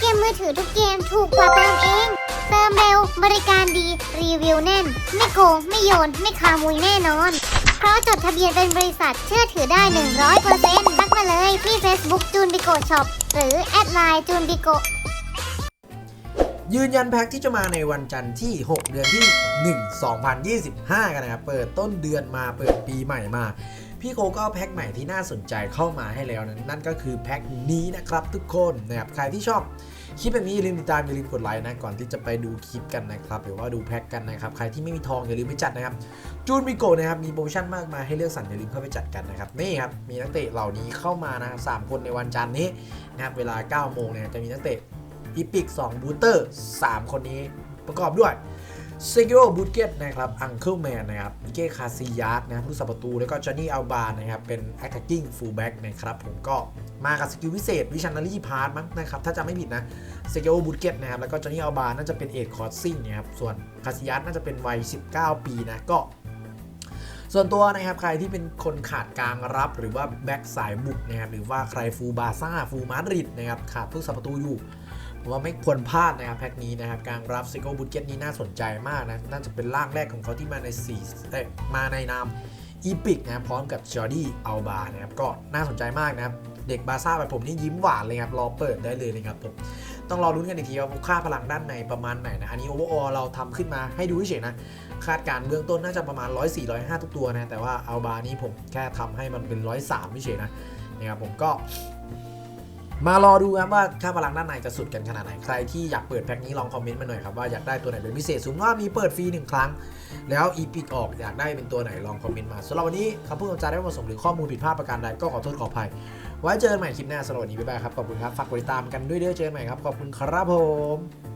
เกมมือถือทุกเกมถูกกว่าเติมเอง เติมเร็วบริการดี รีวิวแน่น ไม่โกง ไม่โยน ไม่ขโมยแน่นอน เพราะจดทะเบียนเป็นบริษัทเชื่อถือได้ 100%ทักมาเลยที่ Facebook จูนบิโกช็อปหรือแอดไลน์จูนบิโก ยืนยันแพ็คที่จะมาในวันจันทร์ที่ 6 เดือนที่ 1 2025 กันนะครับ เปิดต้นเดือนมาเปิดปีใหม่มา พี่โคก็เอาแพ็คใหม่ที่น่าสนใจเข้ามาให้แล้วนะนั่นก็คือแพ็คนี้นะครับทุกคนนะครับใครที่ชอบคลิปแบบนี้อย่าลืมติดตามอย่าลืมกดไลค์นะก่อนที่จะไปดูคลิปกันนะครับหรือว่าดูแพ็คกันนะครับใครที่ไม่มีทองอย่าลืมไปจัดนะครับจูนบิโกนะครับมีโปรโมชั่นมากมายให้เลือกสรรอย่าลืมเข้าไปจัดกันนะครับนี่ครับมีนักเตะเหล่านี้เข้ามานะครับสามคนในวันจันทร์นี้นะครับเวลา9โมงเนี่ยจะมีนักเตะ อีพิก2บูเตอร์ 3 คนนี้ประกอบด้วยเซกิโรบูเกตนะครับอังเคิลแมนนะครับมิเกคาซิยาสนะครับผู้สับประตู แล้วก็จอห์นนี่อัลบานะครับ เป็น attacking fullback นะครับผมก็มากับสกิลพิเศษวิชันนารีพาร์ทมั้งนะครับ ถ้าจำไม่ผิดนะเซกิโรบูเกตนะครับ แล้วก็จอห์นนี่อัลบาน่าจะเป็นเอ c คอร์ซิ่งนะครับ ส่วนคาซิยาสน่าจะเป็นวัย 19 ปีนะก็ส่วนตัวนะครับใครที่เป็นคนขาดกลางรับหรือว่าแบ็กสายบุกนะครับหรือว่าใครฟูลบาซ่าฟูลมาดริดนะครับขาดผู้สับประตูอยู่ ผมว่าไม่ควรพลาดนะครับแพ็คนี้นะครับการรับซิโก้บุตเก็ตนี้น่าสนใจมากนะน่าจะเป็นร่างแรกของเขาที่มาใน4เอ้ยมาในนามอีพิกนะครับพร้อมกับจอร์ดี้อัลบานะครับก็น่าสนใจมากนะครับเด็กบาซ่าแบบผมนี่ยิ้มหวานเลยครับ รอเปิดได้เลยนะครับผม ต้องรอรุ้นกันอีกทีว่าค่าพลังด้านในประมาณไหนนะ อันนี้โอเวอร์ออเราทำขึ้นมาให้ดูเฉยนะ คาดการณ์เบื้องต้นน่าจะประมาณ 104 105 ทุกตัวนะ แต่ว่าอัลบานี้ผมแค่ทำให้มันเป็น 103ไม่เฉยนะนะครับผมก็ มารอดูครับว่าค่าพลังด้านในจะสุดกันขนาดไหน ใครที่อยากเปิดแพ็คนี้ลองคอมเมนต์มาหน่อยครับว่าอยากได้ตัวไหนเป็นพิเศษสมมติว่ามีเปิดฟรีหนึ่งครั้ง แล้วอีพิกออกอยากได้เป็นตัวไหนลองคอมเมนต์มาสำหรับวันนี้คำพูดคำจาได้ไม่เหมาะสมหรือข้อมูลผิดพลาดประการใดก็ขอโทษขออภัย ไว้เจอกันใหม่คลิปหน้าสำหรับวันนี้บ๊ายบายครับขอบคุณครับฝากกดติดตามกันด้วยเด้อเจอกันใหม่ครับขอบคุณครับผม